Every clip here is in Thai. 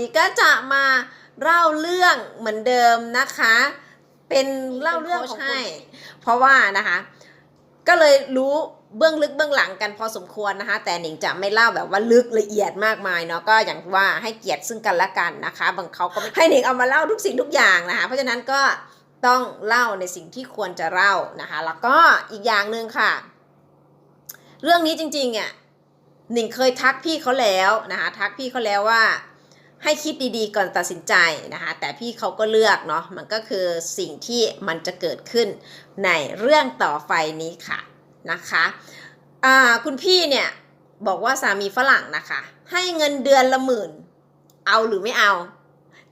นี้ก็จะมาเล่าเรื่องเหมือนเดิมนะคะ เป็นเล่าเรื่องของให้เพราะว่านะคะ ก็เลยรู้เบื้องลึกเบื้องหลังกันพอสมควรนะคะ แต่หนิงจะไม่เล่าแบบว่าลึกละเอียดมากมายเนาะก็อย่างว่าให้เกียรติซึ่งกันและกันนะคะ บางเขาก็ไม่ให้หนิงเอามาเล่าทุกสิ่งทุกอย่างนะคะ เพราะฉะนั้นก็ต้องเล่าในสิ่งที่ควรจะเล่านะคะ แล้วก็อีกอย่างหนึ่งค่ะ เรื่องนี้จริงๆอะหนิงเคยทักพี่เขาแล้วนะคะ ทักพี่เขาแล้วว่า ให้คิดดีๆก่อนตัดสินใจนะคะ แต่พี่เขาก็เลือกเนาะมันก็คือสิ่งที่มันจะเกิดขึ้นในเรื่องต่อไปนี้ค่ะนะคะคุณพี่เนี่ยบอกว่าสามีฝรั่งนะคะ ให้เงินเดือนละหมื่น เอาหรือไม่เอา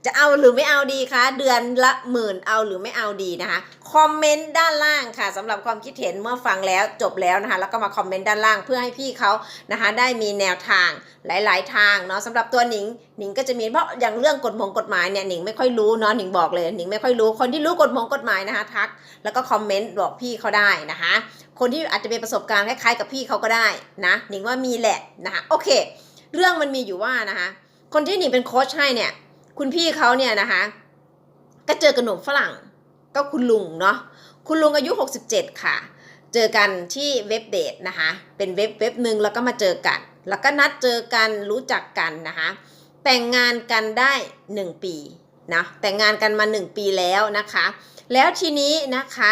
จะเอาหรือไม่เอาดีคะเดือนละหมื่นเอาหรือไม่เอาดีนะคะคอมเมนต์ด้านล่างค่ะสำหรับความคิดเห็นเมื่อฟังแล้วจบแล้วนะคะแล้วก็มาคอมเมนต์ด้านล่างเพื่อให้พี่เขานะคะได้มีแนวทางหลาย ๆ ทางเนาะสำหรับตัวหนิงหนิงก็จะมีเพราะอย่างเรื่องกฎหมงกฎหมายเนี่ยหนิงไม่ค่อยรู้เนาะหนิงบอกเลยหนิงไม่ค่อยรู้คนที่รู้กฎหมงกฎหมายนะคะทัก แล้วก็คอมเมนต์บอกพี่เขาได้นะคะคนที่อาจจะมีประสบการณ์คล้ายๆกับพี่เขาก็ได้นะหนิงว่ามีแหละนะคะโอเค เรื่องมันมีอยู่ว่านะคะคนที่หนิงเป็นโค้ชให้เนี่ย คุณพี่เขาเนี่ยนะคะ ก็เจอกับหนุ่มฝรั่งก็คุณลุงเนาะคุณลุงอายุ 67 ค่ะ เจอกันที่เว็บเดทนะคะ เป็นเว็บเว็บหนึ่งแล้วก็มาเจอกัน แล้วก็นัดเจอกันรู้จักกันนะคะ แต่งงานกันได้ 1 ปีนะแต่งงานกันมา 1 ปีแล้วนะคะ แล้วทีนี้นะคะ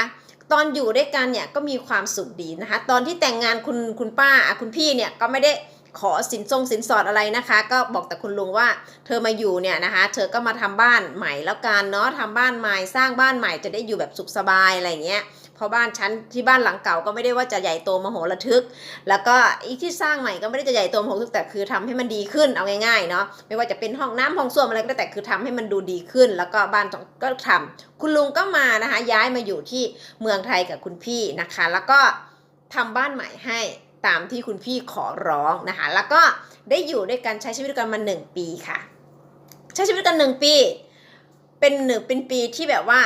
ตอนอยู่ด้วยกันเนี่ยก็มีความสุขดีนะคะ ตอนที่แต่งงานคุณคุณป้าคุณพี่เนี่ยก็ไม่ได้ ขอสินทรงสินสอดอะไรนะคะ ก็บอกแต่คุณลุงว่าเธอมาอยู่เนี่ยนะคะ เธอก็มาทำบ้านใหม่แล้วกันเนาะทำบ้านใหม่สร้างบ้านใหม่จะได้อยู่แบบสุขสบายอะไรเงี้ยเพราะบ้านชั้นที่บ้านหลังเก่าก็ไม่ได้ว่าจะใหญ่โตมโหฬารทึก แล้วก็อีกที่สร้างใหม่ก็ไม่ได้จะใหญ่โตมโหฬารทึกแต่คือทำให้มันดีขึ้นเอาง่ายๆเนาะไม่ว่าจะเป็นห้องน้ำห้องส้วมอะไรก็แต่คือทำให้มันดูดีขึ้น แล้วก็บ้านก็ทำคุณลุงก็มานะคะ ย้ายมาอยู่ที่เมืองไทยกับคุณพี่นะคะ แล้วก็ทำบ้านใหม่ให้ ตามที่คุณพี่ขอร้องนะคะ แล้วก็ได้อยู่ด้วยกันใช้ชีวิตกันมาหนึ่งปีค่ะ ใช้ชีวิตกันหนึ่งปี เป็นหนึ่งเป็นปีที่แบบว่า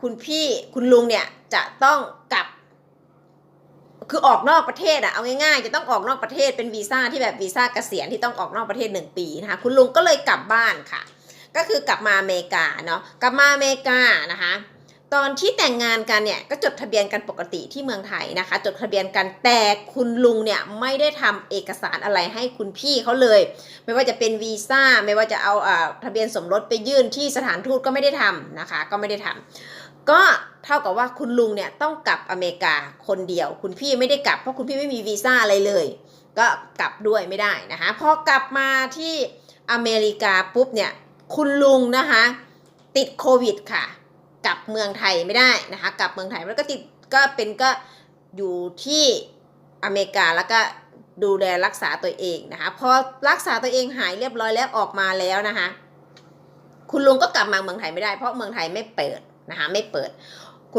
คุณพี่คุณลุงเนี่ยจะต้องกลับ คือออกนอกประเทศอะเอาง่ายๆ จะต้องออกนอกประเทศเป็นวีซ่าที่แบบวีซ่าเกษียณที่ต้องออกนอกประเทศหนึ่งปีนะคะคุณลุงก็เลยกลับบ้านค่ะ ก็คือกลับมาอเมริกาเนาะกลับมาอเมริกานะคะ ตอนที่แต่งงานกันเนี่ยก็จดทะเบียนกันปกติที่เมืองไทยนะคะ จดทะเบียนกันแต่คุณลุงเนี่ยไม่ได้ทำเอกสารอะไรให้คุณพี่เขาเลย ไม่ว่าจะเป็นวีซ่าไม่ว่าจะเอาอ่าทะเบียนสมรสไปยื่นที่สถานทูตก็ไม่ได้ทำนะคะ ก็ไม่ได้ทำก็เท่ากับว่าคุณลุงเนี่ยต้องกลับอเมริกาคนเดียว คุณพี่ไม่ได้กลับเพราะคุณพี่ไม่มีวีซ่าอะไรเลย ก็กลับด้วยไม่ได้นะคะพอกลับมาที่อเมริกาปุ๊บเนี่ยคุณลุงนะคะติดโควิดค่ะ กลับเมืองไทยไม่ได้นะคะกลับเมืองไทยแล้วก็ติดก็เป็นก็อยู่ที่อเมริกาแล้วก็ดูแลรักษาตัวเองนะคะพอรักษาตัวเองหายเรียบร้อยแล้วออกมาแล้วนะคะ คุณลุงก็กลับมาเมืองไทยไม่ได้เพราะเมืองไทยไม่เปิดนะคะไม่เปิด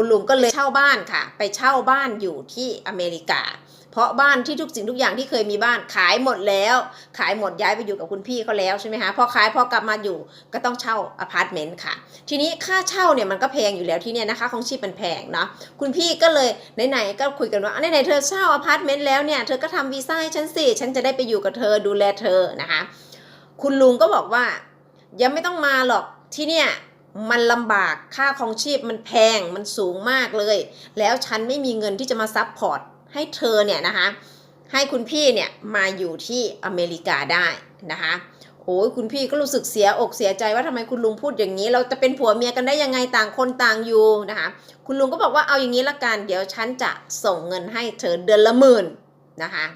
คุณลุงก็เลยเช่าบ้านค่ะ ไปเช่าบ้านอยู่ที่อเมริกา เพราะบ้านที่ทุกสิ่งทุกอย่างที่เคยมีบ้านขายหมดแล้ว ขายหมดย้ายไปอยู่กับคุณพี่เขาแล้วใช่ไหมคะพอขายพอกลับมาอยู่ก็ต้องเช่าอพาร์ตเมนต์ค่ะ ทีนี้ค่าเช่าเนี่ยมันก็แพงอยู่แล้วที่เนี่ยนะคะของชีพมันแพงเนาะคุณพี่ก็เลยไหนๆก็คุยกันว่าไหนๆเธอเช่าอพาร์ตเมนต์แล้วเนี่ยเธอก็ทำวีซ่าให้ฉันสิฉันจะได้ไปอยู่กับเธอดูแลเธอนะคะ คุณลุงก็บอกว่ายังไม่ต้องมาหรอกที่เนี่ย มันลำบากค่าของชีพมันแพงมันสูงมากเลย แล้วฉันไม่มีเงินที่จะมาซับพอร์ตให้เธอเนี่ยนะคะให้คุณพี่เนี่ยมาอยู่ที่อเมริกาได้นะคะโอ้ยคุณพี่ก็รู้สึกเสียอกเสียใจว่าทำไมคุณลุงพูดอย่างนี้ เราจะเป็นผัวเมียกันได้ยังไงต่างคนต่างอยู่นะคะคุณลุงก็บอกว่าเอาอย่างนี้ละกันเดี๋ยวฉันจะส่งเงินให้เธอเดือนละหมื่นนะคะ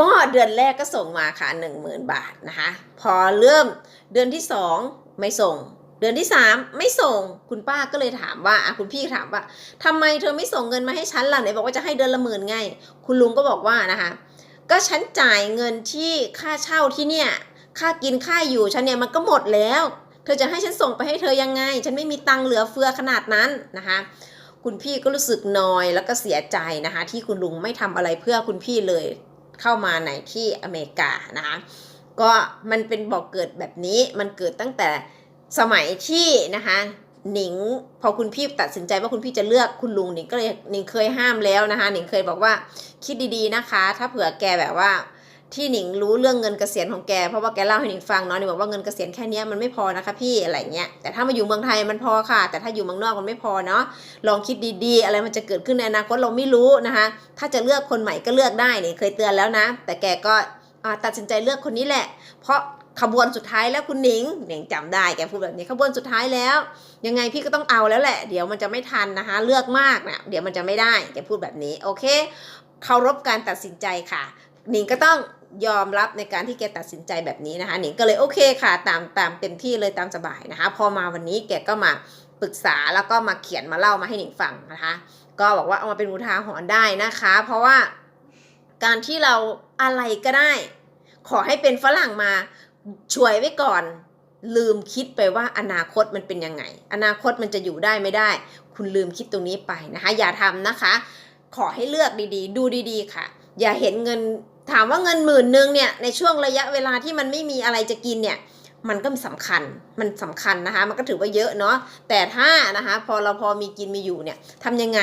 ก็เดือนแรกก็ส่งมาค่ะหนึ่งหมื่นบาทนะคะพอเริ่มเดือนที่สอง ไม่ส่ง เดือนที่สามไม่ส่งคุณป้าก็เลยถามว่าอะคุณพี่ถามว่าทำไมเธอไม่ส่งเงินมาให้ฉันล่ะไหนบอกว่าจะให้เดือนละหมื่นไง คุณลุงก็บอกว่านะคะก็ฉันจ่ายเงินที่ค่าเช่าที่เนี่ยค่ากินค่าอยู่ฉันเนี่ยมันก็หมดแล้ว เธอจะให้ฉันส่งไปให้เธอยังไง ฉันไม่มีตังค์เหลือเฟือขนาดนั้นนะคะคุณพี่ก็รู้สึกนอยแล้วก็เสียใจนะคะที่คุณลุงไม่ทำอะไรเพื่อคุณพี่เลยเข้ามาในที่อเมริกานะคะ ก็มันเป็นบอกเกิดแบบนี้มันเกิดตั้งแต่สมัยที่นะคะหนิงพอคุณพี่ตัดสินใจว่าคุณพี่จะเลือกคุณลุงหนิงก็เลยหนิงเคยห้ามแล้วนะคะหนิงเคยบอกว่าคิดดีๆนะคะ ถ้าเผื่อแกแบบว่าที่หนิงรู้เรื่องเงินเกษียณของแกเพราะว่าแกเล่าให้หนิงฟังเนาะหนิงบอกว่าเงินเกษียณแค่นี้มันไม่พอนะคะพี่อะไรเงี้ยแต่ถ้ามาอยู่เมืองไทยมันพอค่ะ แต่ถ้าอยู่เมืองนอกมันไม่พอเนาะลองคิดดีๆ อะไรมันจะเกิดขึ้นในอนาคตเราไม่รู้นะคะถ้าจะเลือกคนใหม่ก็เลือกได้นี่เคยเตือนแล้วนะ แต่แกก็ ตัดสินใจเลือกคนนี้แหละ เพราะขบวนสุดท้ายแล้วคุณหนิงหนิงจำได้แกพูดแบบนี้ขบวนสุดท้ายแล้ว ยังไงพี่ก็ต้องเอาแล้วแหละ เดี๋ยวมันจะไม่ทันนะคะ เลือกมากนะเดี๋ยวมันจะไม่ได้แกพูดแบบนี้โอเคเคารพการตัดสินใจค่ะ หนิงก็ต้องยอมรับในการที่แกตัดสินใจแบบนี้นะคะหนิงก็เลยโอเคค่ะ ตามตามเต็มที่เลยตามสบายนะคะ พอมาวันนี้แกก็มาปรึกษาแล้วก็มาเขียนมาเล่ามาให้หนิงฟังนะคะ ก็บอกว่าเอามาเป็นอุทาหรณ์ได้นะคะ เพราะว่า การที่เราอะไรก็ได้ ขอให้เป็นฝรั่งมาช่วยไว้ก่อน ลืมคิดไปว่าอนาคตมันเป็นยังไง อนาคตมันจะอยู่ได้ไม่ได้ คุณลืมคิดตรงนี้ไปนะคะ อย่าทำนะคะ ขอให้เลือกดีๆ ดูดีๆ ค่ะ อย่าเห็นเงินถามว่าเงินหมื่นหนึ่งเนี่ยในช่วงระยะเวลาที่มันไม่มีอะไรจะกินเนี่ย มันก็สำคัญ มันสำคัญนะคะ มันก็ถือว่าเยอะเนาะ แต่ถ้านะคะ พอเราพอมีกินมีอยู่เนี่ยทำยังไง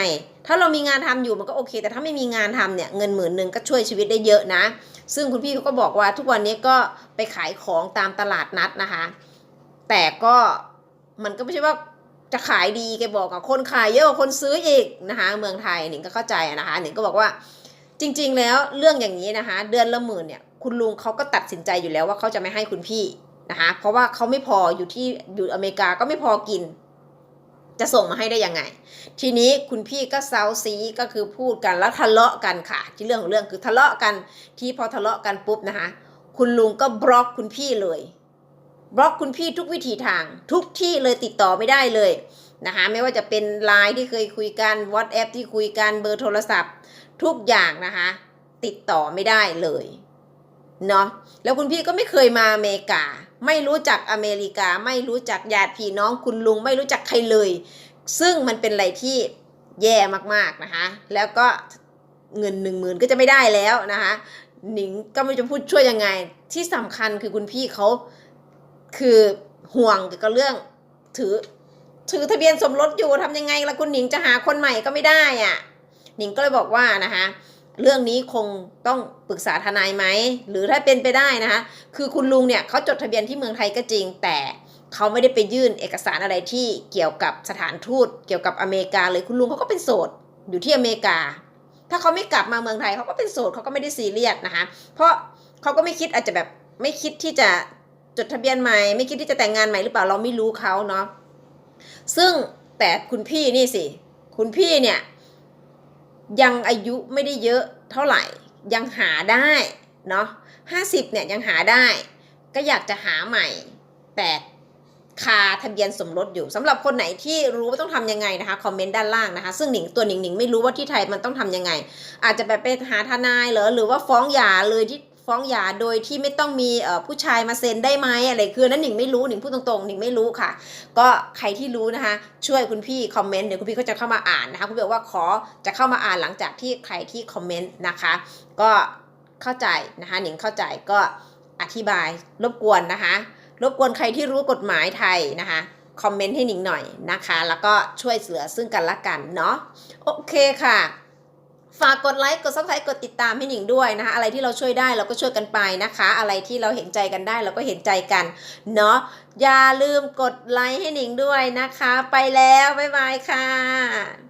ถ้าเรามีงานทำอยู่มันก็โอเค แต่ถ้าไม่มีงานทำเนี่ย เงินหมื่นหนึ่งก็ช่วยชีวิตได้เยอะนะ ซึ่งคุณพี่เขาก็บอกว่าทุกวันนี้ก็ไปขายของตามตลาดนัดนะคะ แต่ก็มันก็ไม่ใช่ว่าจะขายดีแกบอกอะคนขายเยอะกว่าคนซื้ออีกนะคะ เมืองไทยหนิงก็เข้าใจนะคะหนิงก็บอกว่าจริง ๆ แล้วเรื่องอย่างนี้นะคะ เดือนละหมื่นเนี่ย คุณลุงเขาก็ตัดสินใจอยู่แล้วว่าเขาจะไม่ให้คุณพี่ นะคะเพราะว่าเขาไม่พออยู่ที่อยู่อเมริกาก็ไม่พอกิน จะส่งมาให้ได้ยังไง ทีนี้คุณพี่ก็เซาซีก็คือพูดกันแล้วทะเลาะกันค่ะ ที่เรื่องของเรื่องคือทะเลาะกันที่พอทะเลาะกันปุ๊บนะคะคุณลุงก็บล็อกคุณพี่เลยบล็อกคุณพี่ทุกวิถีทาง ทุกที่เลยติดต่อไม่ได้เลยนะคะไม่ว่าจะเป็นไลน์ที่เคยคุยกัน WhatsApp ที่คุยกันเบอร์โทรศัพท์ ทุกอย่างนะคะติดต่อไม่ได้เลย เนาะแล้วคุณพี่ก็ไม่เคยมาอเมริกา ไม่รู้จักอเมริกา ไม่รู้จักญาติพี่น้องคุณลุง ไม่รู้จักใครเลย ซึ่งมันเป็นอะไรที่แย่มากๆนะคะ แล้วก็เงินหนึ่งหมื่นก็จะไม่ได้แล้วนะคะหนิงก็ไม่จะพูดช่วยยังไง ที่สำคัญคือคุณพี่เขาคือห่วงเกี่ยวกับเรื่องถือถือทะเบียนสมรสอยู่ทำยังไงล่ะคุณหนิงจะหาคนใหม่ก็ไม่ได้อะ่ะหนิงก็เลยบอกว่านะคะ เรื่องนี้คงต้องปรึกษาทนายไหม หรือถ้าเป็นไปได้นะคะ คือคุณลุงเนี่ยเขาจดทะเบียนที่เมืองไทยก็จริง แต่เขาไม่ได้ไปยื่นเอกสารอะไรที่เกี่ยวกับสถานทูตเกี่ยวกับอเมริกาเลยคุณลุงเขาก็เป็นโสดอยู่ที่อเมริกา ถ้าเขาไม่กลับมาเมืองไทยเขาก็เป็นโสดเขาก็ไม่ได้ซีเรียสนะคะ เพราะเขาก็ไม่คิดอาจจะแบบไม่คิดที่จะจดทะเบียนใหม่ ไม่คิดที่จะแต่งงานใหม่หรือเปล่าเราไม่รู้เขาเนาะซึ่งแต่คุณพี่นี่สิคุณพี่เนี่ย ยังอายุไม่ได้เยอะเท่าไหร่ยังหาได้เนาะห้าสิบเนี่ยยังหาได้ ก็อยากจะหาใหม่แต่คาทะเบียนสมรสอยู่สำหรับคนไหนที่รู้ว่าต้องทำยังไงนะคะคอมเมนต์ด้านล่างนะคะ ซึ่งหนิงตัวหนิงหนิงไม่รู้ว่าที่ไทยมันต้องทำยังไง อาจจะแบบไปหาทนายเหรอหรือว่าฟ้องหย่าเลยที่ ฟ้องหย่าโดยที่ไม่ต้องมีผู้ชายมาเซ็นได้ไหมอะไรคือนนั้นหนิงไม่รู้หนิงพูดตรงๆหนิงไม่รู้ค่ะ ก็ใครที่รู้นะคะ ช่วยคุณพี่คอมเมนต์เดี๋ยวคุณพี่ก็จะเข้ามาอ่านนะคะคุณพี่บอกว่าขอจะเข้ามาอ่านหลังจากที่ใครที่คอมเมนต์นะคะ ก็เข้าใจนะคะหนิงเข้าใจก็อธิบายรบกวนนะคะ รบกวนใครที่รู้กฎหมายไทยนะคะคอมเมนต์ให้หนิงหน่อยนะคะ แล้วก็ช่วยเหลือซึ่งกันและกันเนาะโอเคค่ะ ฝากกดไลค์ กดซับสไครต์กดติดตามให้หนิงด้วยนะคะ อะไรที่เราช่วยได้เราก็ช่วยกันไปนะคะ อะไรที่เราเห็นใจกันได้เราก็เห็นใจกัน เนาะ อย่าลืมกดไลค์ให้หนิงด้วยนะคะ ไปแล้ว บ๊ายบายค่ะ